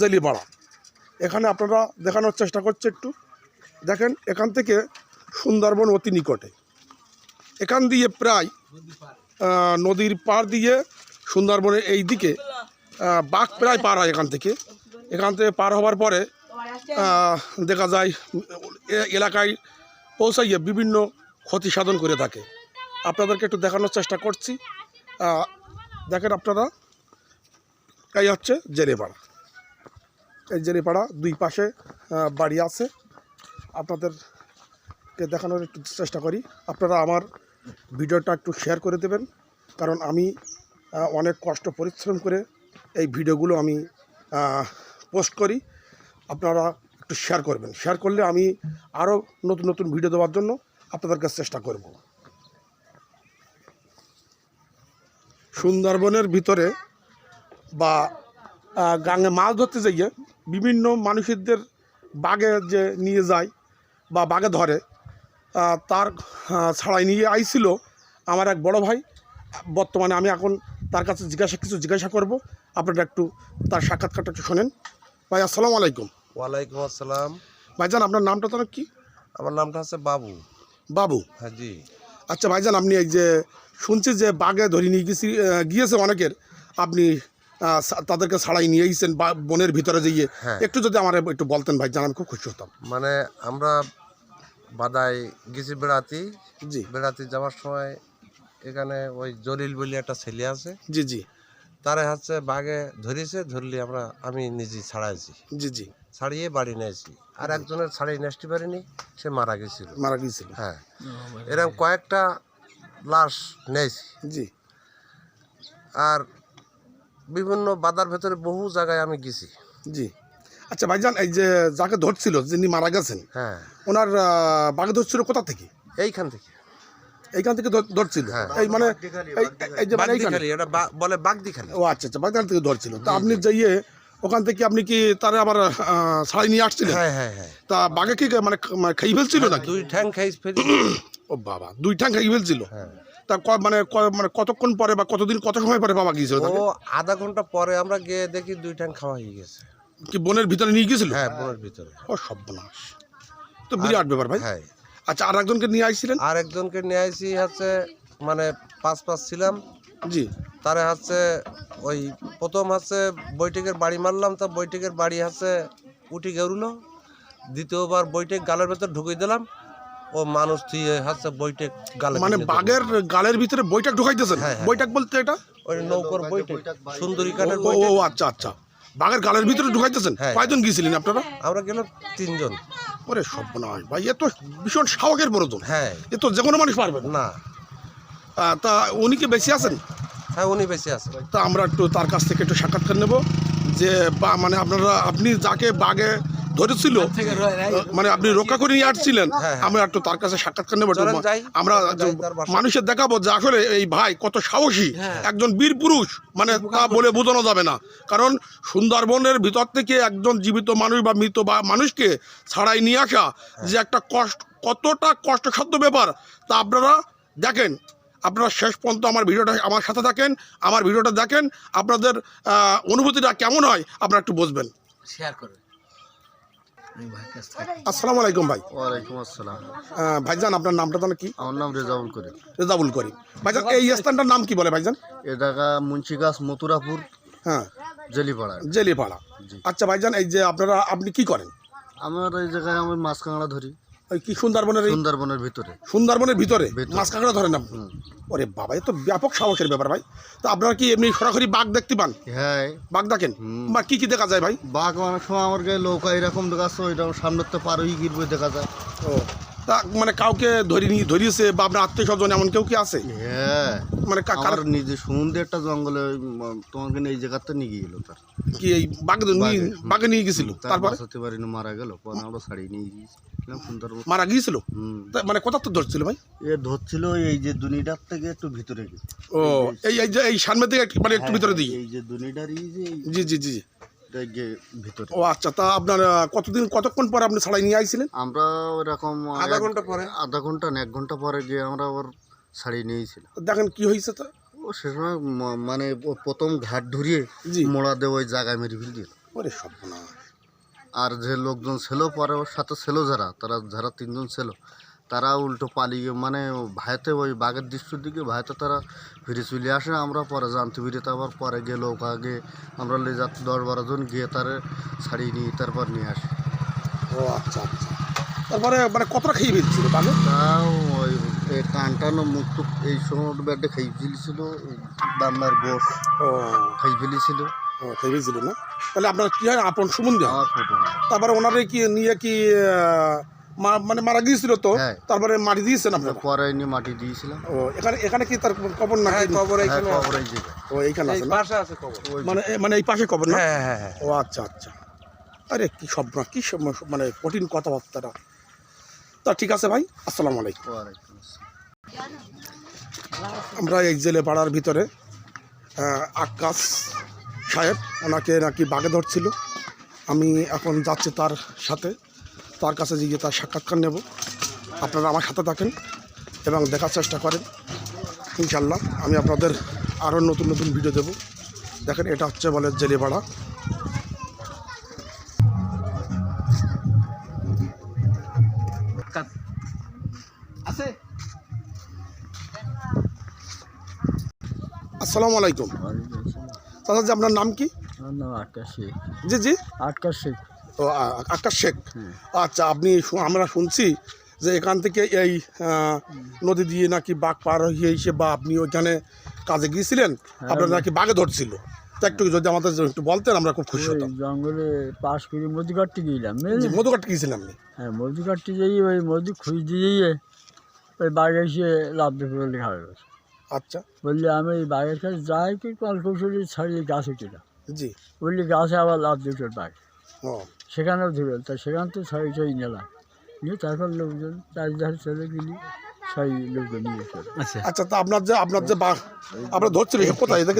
জেলিপাড়া এখানে আপনারা দেখানোর চেষ্টা করছে একটু। দেখেন, এখান থেকে সুন্দরবন অতি নিকটে। এখান দিয়ে প্রায় নদীর পার দিয়ে সুন্দরবনের এই দিকে বাঘ প্রায় পার হয় এখান থেকে। এখান থেকে পার হওয়ার পরে দেখা যায় এলাকায় পৌঁছাইয়ে বিভিন্ন ক্ষতি সাধন করে থাকে। আপনাদেরকে একটু দেখানোর চেষ্টা করছি। দেখেন আপনারা, এই হচ্ছে জেলেপাড়া এই জেলেপাড়া দুই পাশে বাড়ি আছে। আপনাদেরকে দেখানোর একটু চেষ্টা করি। আপনারা আমার ভিডিওটা একটু শেয়ার করে দেবেন, কারণ আমি অনেক কষ্ট পরিশ্রম করে এই ভিডিওগুলো আমি পোস্ট করি। আপনারা একটু শেয়ার করবেন। শেয়ার করলে আমি আরও নতুন নতুন ভিডিও দেওয়ার জন্য আপনাদের কাছে চেষ্টা করব। সুন্দরবনের ভিতরে বা গাঙে মাছ ধরতে যাইয়ে বিভিন্ন মানুষদের বাগে যে নিয়ে যায় বা বাগে ধরে তার ছাড়াই নিয়ে আইছিল আমার এক বড় ভাই। বর্তমানে আমি এখন তার কাছে জিজ্ঞাসা কিছু জিজ্ঞাসা করব। আপনারা একটু তার সাক্ষাৎকারটা একটু শোনেন। ভাই আসসালামু আলাইকুম। ওয়ালাইকুম আসসালাম। ভাইজান আপনার নামটা তো কি? আমার নামটা হচ্ছে বাবু। বাবু? হ্যাঁ জি। আচ্ছা ভাইজান আপনি এই যে শুনছি যে বাগে ধরে নিয়ে গেছি গিয়েছে অনেকের। আপনি তাদেরকে ছাড়াই নিয়ে গেছেন বা বনের ভিতরে যেয়ে হ্যাঁ। একটু যদি আমার একটু বলতেন ভাইজান আমি খুব খুশি হতাম। মানে আমরা বাদায় গেছি বেড়াতে। জি। বেড়াতে যাওয়ার সময় এখানে ওই জলিল বলে একটা ছেলে আছে। জি জি। তারা হচ্ছে বাঘে ধরেছে ধরলে আমরা আমি নিজে ছাড়াইছি। জি জি। ছাড়িয়ে বাড়ি নিয়েছি। আর একজনের ছাড়িয়ে নেসতে পারিনি সে মারা গেছিল। মারা গিয়েছিল হ্যাঁ। এরকম কয়েকটা লাশ নেয়েছি। জি। আর বিভিন্ন বাদার ভেতরে বহু জায়গায় আমি গেছি। জি। আচ্ছা ভাইজান এই যে যাকে ধরছিল যিনি মারা গেছেন হ্যাঁ। ওনার বাঘে ধরছিল কোথা থেকে? এইখান থেকে। এইখান থেকে ধরছিল? হ্যাঁ। এই মানে এই- যে মানে এটা বলে বাগদি খালি ও আচ্ছা আচ্ছা বাগদান থেকে ধরছিল। তা আপনি যাইয়ে ওখান থেকে আপনি কি তারা আবার ছাড়াই নিয়ে আসছিলেন? হ্যাঁ হ্যাঁ হ্যাঁ। তা বাঘে কি মানে মানে খাই ফেলছিল নাকি? দুই ঠ্যাং খাই ফেলি ও বাবা দুই ঠ্যাং খাই ফেলছিল? হ্যাঁ। তা মানে মানে কতক্ষণ পরে বা কতদিন কত সময় পরে বাবা গিয়েছিল ও আধা ঘণ্টা পরে আমরা গিয়ে দেখি দুই ঠ্যাং খাওয়া হয়ে গেছে। কি বনের ভিতরে নিয়ে গিয়েছিল? হ্যাঁ বনের ভিতরে। ও সর্বনাশ। তো বিরাট ব্যাপার ভাই। হ্যাঁ। আচ্ছা আর একজনকে নিয়ে আসছিলেন আর একজনকে নিয়ে আসি হচ্ছে মানে পাঁচ পাঁচ ছিলাম। জি। তারে হচ্ছে ওই প্রথম হচ্ছে বৈঠকের বাড়ি মারলাম তা বৈঠকের বাড়ি হচ্ছে উঠি গেরুলো। দ্বিতীয়বার বৈঠক গালের ভেতর ঢুকিয়ে দিলাম। ও মানুষ দিয়ে হচ্ছে বৈঠক গালে মানে বাঘের গালের ভিতরে বইটাক ঢুকাইতেছেন? হ্যাঁ, হ্যাঁ। বইটাক বলতে এটা? ওই নৌকর বৈঠক সুন্দরী কাঠের ও ও, আচ্ছা আচ্ছা। বাঘের গালের ভিতরে ঢুকাইতেছেন? হ্যাঁ। কয়জন গিয়েছিলেন আপনারা? আমরা গেলাম তিনজন। ওরে সর্বনাশ ভাই এ তো ভীষণ সাহসের প্রয়োজন। হ্যাঁ। এ তো যে কোনো মানুষ পারবে না। না। আহ, তা উনি কি বেশি আছেন? হ্যাঁ উনি বেঁচে আছে তা আমরা একটু তার কাছ থেকে একটু সাক্ষাৎকার নেব যে বা মানে আপনারা আপনি যাকে বাঘে ধরেছিল মানে আপনি রক্ষা করে নিয়ে আসছিলেন হ্যাঁ, হ্যাঁ। আমরা একটু তার কাছে সাক্ষাৎকার নেব। আমরা। মানুষের দেখাবো যে আসলে এই ভাই কত সাহসী একজন বীর পুরুষ মানে তা বলে বোঝানো যাবে না। কারণ সুন্দরবনের ভিতর থেকে একজন জীবিত মানুষ বা মৃত বা মানুষকে ছাড়াই নিয়ে আসা যে একটা কষ্ট কতটা কষ্টসাধ্য ব্যাপার তা আপনারা দেখেন। আপনারা শেষ পর্যন্ত আমার ভিডিওটা আমার সাথে থাকেন আমার ভিডিওটা দেখেন। আপনাদের অনুভূতিটা কেমন হয় আপনারা একটু বুঝবেন। শেয়ার করবে আমি ভাইয়ের কাছ থেকে আসসালামু আলাইকুম ভাই। ওয়ালাইকুম আসসালাম। ভাইজান আপনার নামটা তো কি? আমার নাম রেজাউল করিম। রেজাবুল করিম। ভাইজান এই স্থানটার নাম কি বলে ভাইজান? এ জায়গা মুন্সিগাছ মথুরাপুর হ্যাঁ। জেলিপাড়া। জেলিপাড়া। আচ্ছা ভাইজান এই যে আপনারা আপনি কি করেন? আমার এই জায়গায় আমি মাছ কাঁকড়া ধরি। ওই কি সুন্দরবনের সুন্দরবনের ভিতরে। সুন্দরবনের ভিতরে? ভিতরে। মাছ কাঁকড়া ধরেন আপনি। ওরে বাবা এ তো ব্যাপক সাহসের ব্যাপার ভাই। তো আপনারা কি এমনি সরাসরি বাঘ দেখতে পান? হ্যাঁ। বাঘ দেখেন। বা কি কি দেখা যায় ভাই? বাঘ অনেক সময় আমার গায়ে নৌকা এরকম দেখাচ্ছে ওইরকম সামনের তো পার হয়ে গিরবে দেখা যায়। ও তা মানে কাউকে ধরি ধরিয়েছে বা আপনার আত্মীয় স্বজন এমন কেউ কি আছে? হ্যাঁ। মানে কার- নিজে সমুদ্রে একটা জঙ্গলে তোমাকে এই জায়গাতে নিয়ে গেল তার। কি এই বাঘ বাঘে, নিয়ে গেছিল? তার তারপরে? বাঁচাতে পারিনি মারা গেল পরে আমরা ছাড়িয়ে নিয়ে সুন্দরবন মারা গিয়েছিল? মানে কোথা তো ধরছিল ভাই? এ ধরছিল এই যে দুনিডার থেকে একটু ভিতরে ও এই এই যে এই সামনে থেকে মানে একটু ভিতরে দিই এই যে দুনিডার এই যে জি জি জি। ভিতরে। ও আচ্ছা তা আপনার কতদিন কতক্ষণ পরে আপনি ছাড়াই নিয়ে আইছিলেন? আমরা ওরকম আধা ঘণ্টা পরে। আধা ঘণ্টা এক ঘণ্টা পরে গিয়ে আমরা ওর ছাড়িয়ে নিয়েছিলাম। দেখেন কি হয়েছে তা? ও সে সময় মানে প্রথম ঘাট ধরিয়ে মোড়া দিয়ে ওই জায়গায় মেরে ফেল দিল। ওরে সব না আর যে লোকজন ছিল পরে ওর সাথে ছিল যারা তারা যারা তিনজন ছিল তারা উল্টো পালিয়ে মানে ভাইতে ওই বাঘের দৃশ্যের দিকে ভাইতে তারা ফিরে চলে আসে আমরা পরে জানতে ফিরে আবার পরে গিয়ে গেল আগে আমরা লে যাত্রী দশ বারো জন গিয়ে তারে ছাড়িয়ে নিয়ে তারপর নিয়ে আসি। ও আচ্ছা আচ্ছা। তারপরে মানে কতটা খেয়ে ফেলছিল বাঘে তাও ওই এই টান মুখ টুক এই সময় ব্যাটে খাই ফেলেছিল বাম্বার গোস ও। খাই ফেলেছিল। না? তাহলে আপনার কি হয়? আপন সুমন্দি হয় তারপরে ওনারে কি নিয়ে কি মা- মানে মারা গিয়েছিল তো? হ্যাঁ। তারপরে মারি দিয়েছেন আপনারা? পরে নিয়ে মাটি দিয়েছিলাম। ও এখানে এখানে কি তার কবর না হ্যাঁ কবর হ্যাঁ এখানে ও এইখানে আছে পাশে আছে কবর। মানে মানে এই পাশে কবর না? হ্যাঁ ও আচ্ছা আচ্ছা। আরে কি সব না কি সব মানে কঠিন কথাবার্তাটা। তা ঠিক আছে ভাই আসসালামু আলাইকুম। আমরা এই জেলে পাড়ার ভিতরে আকাশ সাহেব ওনাকে নাকি বাগে ধরছিল। আমি এখন যাচ্ছি তার সাথে। তার কাছে গিয়ে তার সাক্ষাৎকার নেব। আপনারা আমার সাথে থাকেন এবং দেখার চেষ্টা করেন। ইনশাল্লাহ আমি আপনাদের আরও নতুন নতুন ভিডিও দেব। দেখেন এটা হচ্ছে বলে জেলে পাড়া আছে? আসসালামু আলাইকুম। দাদা জি আপনার নাম কি? আমার নাম আটকা শেখ। জি জি। আটকা শেখ। ও আকাশ শেখ। আচ্ছা আপনি আমরা শুনছি যে এখান থেকে এই নদী দিয়ে নাকি বাঘ পার হয়ে এসে বা আপনি ওইখানে কাজে গিয়েছিলেন? আপনার নাকি বাঘে ধরছিল? তা একটু যদি আমাদের একটু বলতেন আমরা খুব খুশি হতাম। জঙ্গলে পাশ করে মধু গিয়েছিলাম গেলাম জি, বুঝলি? মধু কাটতে গিয়েছিলেন আপনি? হ্যাঁ মধু কাটতে ওই মধু খুঁজ দিয়ে ওই বাঘ এসে লাভ দিয়ে খাবে আচ্ছা। বললি আমি এই বাঘের কাছে যাই কি কলকুশুরি ছাড়িয়ে গাছে উঠিলাম জি। বললি গাছে আবার লাভ দুটোর বাঘ। সেখানেও ধরল তা সেখান তো ছয় ছয় নিলাম নিয়ে তারপর লোকজন চারিধারে চলে গেলি ছয় লোকজন নিয়ে আচ্ছা। আচ্ছা তা আপনার যে আপনার যে বাঘ আপনার ধরছিল কোথায়?